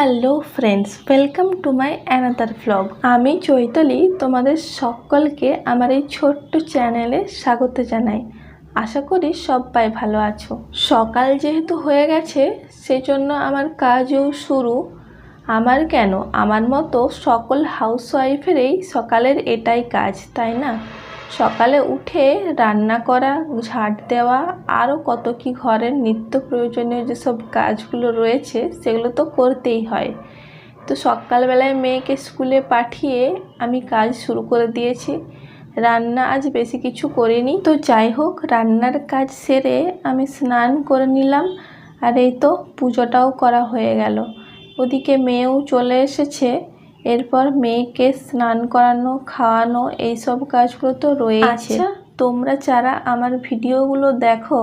Hello friends welcome to my another vlog আমি চৈতালি তোমাদের সকলকে আমার এই ছোট্ট চ্যানেলে স্বাগত জানাই। আশা করি সবাই ভালো আছো। সকাল যেহেতু হয়ে গেছে, সেজন্য আমার কাজও শুরু। আমার কেন? আমার মতো সকল হাউসওয়াইফেরই সকালের এটাই কাজ, তাই না? সকালে উঠে রান্না করা ঝাড় দেওয়া আরও কত কি ঘরের নিত্য প্রয়োজনীয় যেসব কাজগুলো রয়েছে, সেগুলো তো করতেই হয়। তো সকালবেলায় মেয়েকে স্কুলে পাঠিয়ে আমি কাজ শুরু করে দিয়েছি। রান্না আজ বেশি কিছু করিনি। তো যাই হোক, রান্নার কাজ সেরে আমি স্নান করে নিলাম। আর এই তো পুজোটাও করা হয়ে গেল। ওদিকে মেয়েও চলে এসেছে। এরপর মেয়েকে স্নান করানো খাওয়ানো এইসব কাজগুলো তো রয়েছে তোমরা যারা আমার ভিডিওগুলো দেখো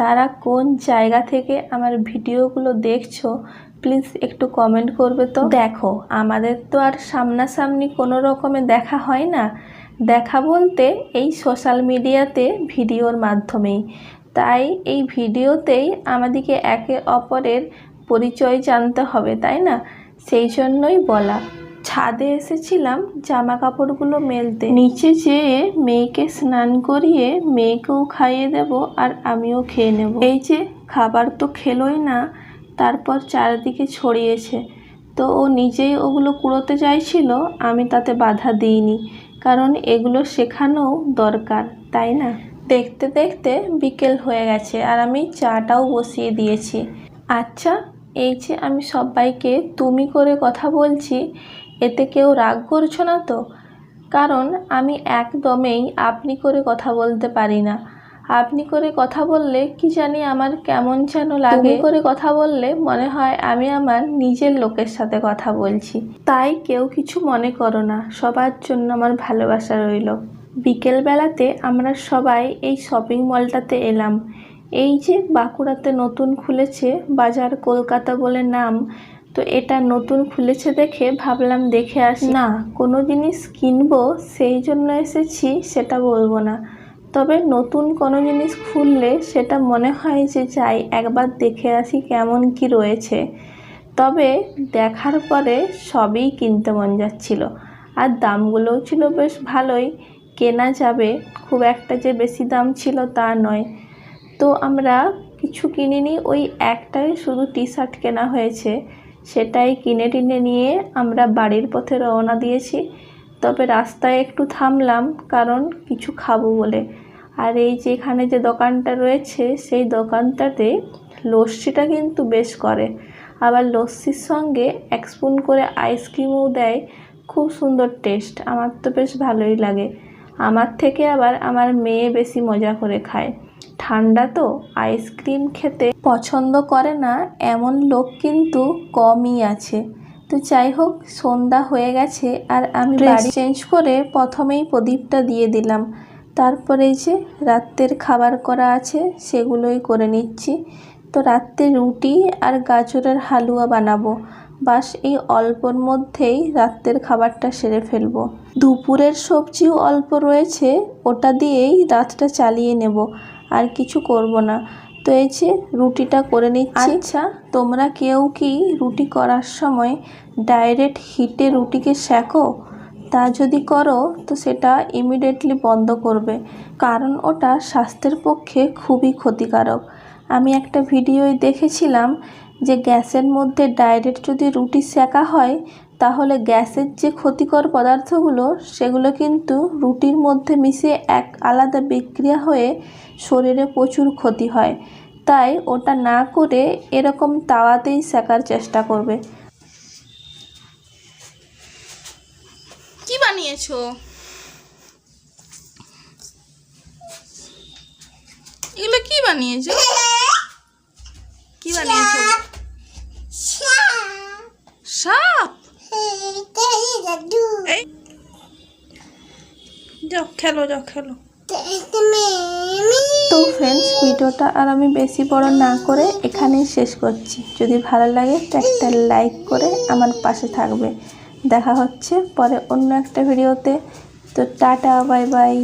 তারা কোন জায়গা থেকে আমার ভিডিওগুলো দেখছ প্লিজ একটু কমেন্ট করবে তো। দেখো আমাদের তো আর সামনাসামনি কোনো রকমে দেখা হয় না। দেখা বলতে এই সোশ্যাল মিডিয়াতে ভিডিওর মাধ্যমেই। তাই এই ভিডিওতেই আমাদেরকে একে অপরের পরিচয় জানতে হবে তাই না? সেই জন্যই বলা। ছাদে এসেছিলাম জামা কাপড়গুলো মেলতে। নিচে যেয়ে মেয়েকে স্নান করিয়ে মেয়েকেও খাইয়ে দেব আর আমিও খেয়ে নেব। এই যে, খাবার তো খেলোই না, তারপর চারিদিকে ছড়িয়েছে। তো ও নিজেই ওগুলো কুড়োতে চাইছিল, আমি তাতে বাধা দিইনি, কারণ এগুলো শেখানোও দরকার, তাই না? দেখতে দেখতে বিকেল হয়ে গেছে আর আমি চাটাও বসিয়ে দিয়েছি। আচ্ছা এই যে আমি সবাইকে তুমি করে কথা বলছি এতে কেউ রাগ করছ না তো? কারণ আমি একদমেই আপনি করে কথা বলতে পারি না। আপনি করে কথা বললে কি জানি আমার কেমন যেন লাগে। করে কথা বললে মনে হয় আমি আমার নিজের লোকের সাথে কথা বলছি। তাই কেউ কিছু মনে করো না, সবার জন্য আমার ভালোবাসা রইল। বিকেলবেলাতে আমরা সবাই এই শপিং মলটাতে এলাম। এই যে বাঁকুড়াতে নতুন খুলেছে বাজার কলকাতা বলে নাম তো এটা নতুন খুলেছে দেখে ভাবলাম দেখে আসি। না, কোনো জিনিস কিনবো, সেই জন্য এসেছি, সেটা বলব না। তবে নতুন কোনো জিনিস খুললে সেটা মনে হয় যে যাই, একবার দেখে আসি কেমন কি রয়েছে। তবে দেখার পরে সবই কিনতে মন যাচ্ছিল। আর দামগুলোও ছিল বেশ ভালোই। কেনা যাবে, খুব একটা যে বেশি দাম ছিল তা নয়। তো আমরা কিছু কিনিনি, ওই একটাই শুধু টি শার্ট কেনা হয়েছে। সেটাই কিনে টিনে নিয়ে আমরা বাড়ির পথে রওনা দিয়েছি। তবে রাস্তায় একটু থামলাম, কারণ কিছু খাব বলে। আর এই যে এখানে যে দোকানটা রয়েছে, সেই দোকানটাতে লস্যিটা কিন্তু বেশ করে। আবার লস্যির সঙ্গে এক স্পুন করে আইসক্রিমও দেয়, খুব সুন্দর টেস্ট আমার তো বেশ ভালোই লাগে। আমার থেকে আবার আমার মেয়ে বেশি মজা করে খায়। ঠান্ডা তো আইসক্রিম খেতে পছন্দ করে না এমন লোক কিন্তু কমই আছে। তো যাই হোক সন্ধ্যা হয়ে গেছে আর আমি বাড়ি চেঞ্জ করে প্রথমেই প্রদীপটা দিয়ে দিলাম। তারপরে যে রাত্রের খাবার করা আছে সেগুলোই করে নিচ্ছি। তো রাত্রে রুটি আর গাজরের হালুয়া বানাবো। বাস এই অল্পর মধ্যেই রাত্রের খাবারটা সেরে ফেলব। দুপুরের সবজিও অল্প রয়েছে ওটা দিয়েই রাতটা চালিয়ে নেব। আর কিছু করব না। তো এই যে রুটিটা করে নিচ্ছি। আচ্ছা। তোমরা কেউ কি রুটি করার সময় ডাইরেক্ট হিটে রুটিকে শেখো? তা যদি করো তো সেটা ইমিডিয়েটলি বন্ধ করবে। কারণ ওটা স্বাস্থ্যের পক্ষে খুবই ক্ষতিকারক। আমি একটা ভিডিওয় দেখেছিলাম যে গ্যাসের মধ্যে ডাইরেক্ট যদি রুটি সেকা হয় তাহলে গ্যাসের যে ক্ষতিকর পদার্থগুলো, সেগুলো কিন্তু রুটির মধ্যে মিশে এক আলাদা বিক্রিয়া হয়ে শরীরে প্রচুর ক্ষতি হয়। তাই ওটা না করে এরকম তাওয়াতেই শেখার চেষ্টা করবে। কি বানিয়েছো? এগুলো কি বানিয়েছো? কি বানিয়েছো? যাও, খেলো যাও, খেলো। তো ফ্রেন্ডস ভিডিওটা আর আমি বেশি বড় না করে এখানেই শেষ করছি। যদি ভালো লাগে তো একটা লাইক করে আমার পাশে থাকবে। দেখা হচ্ছে পরে অন্য একটা ভিডিওতে। তো টাটা বাই বাই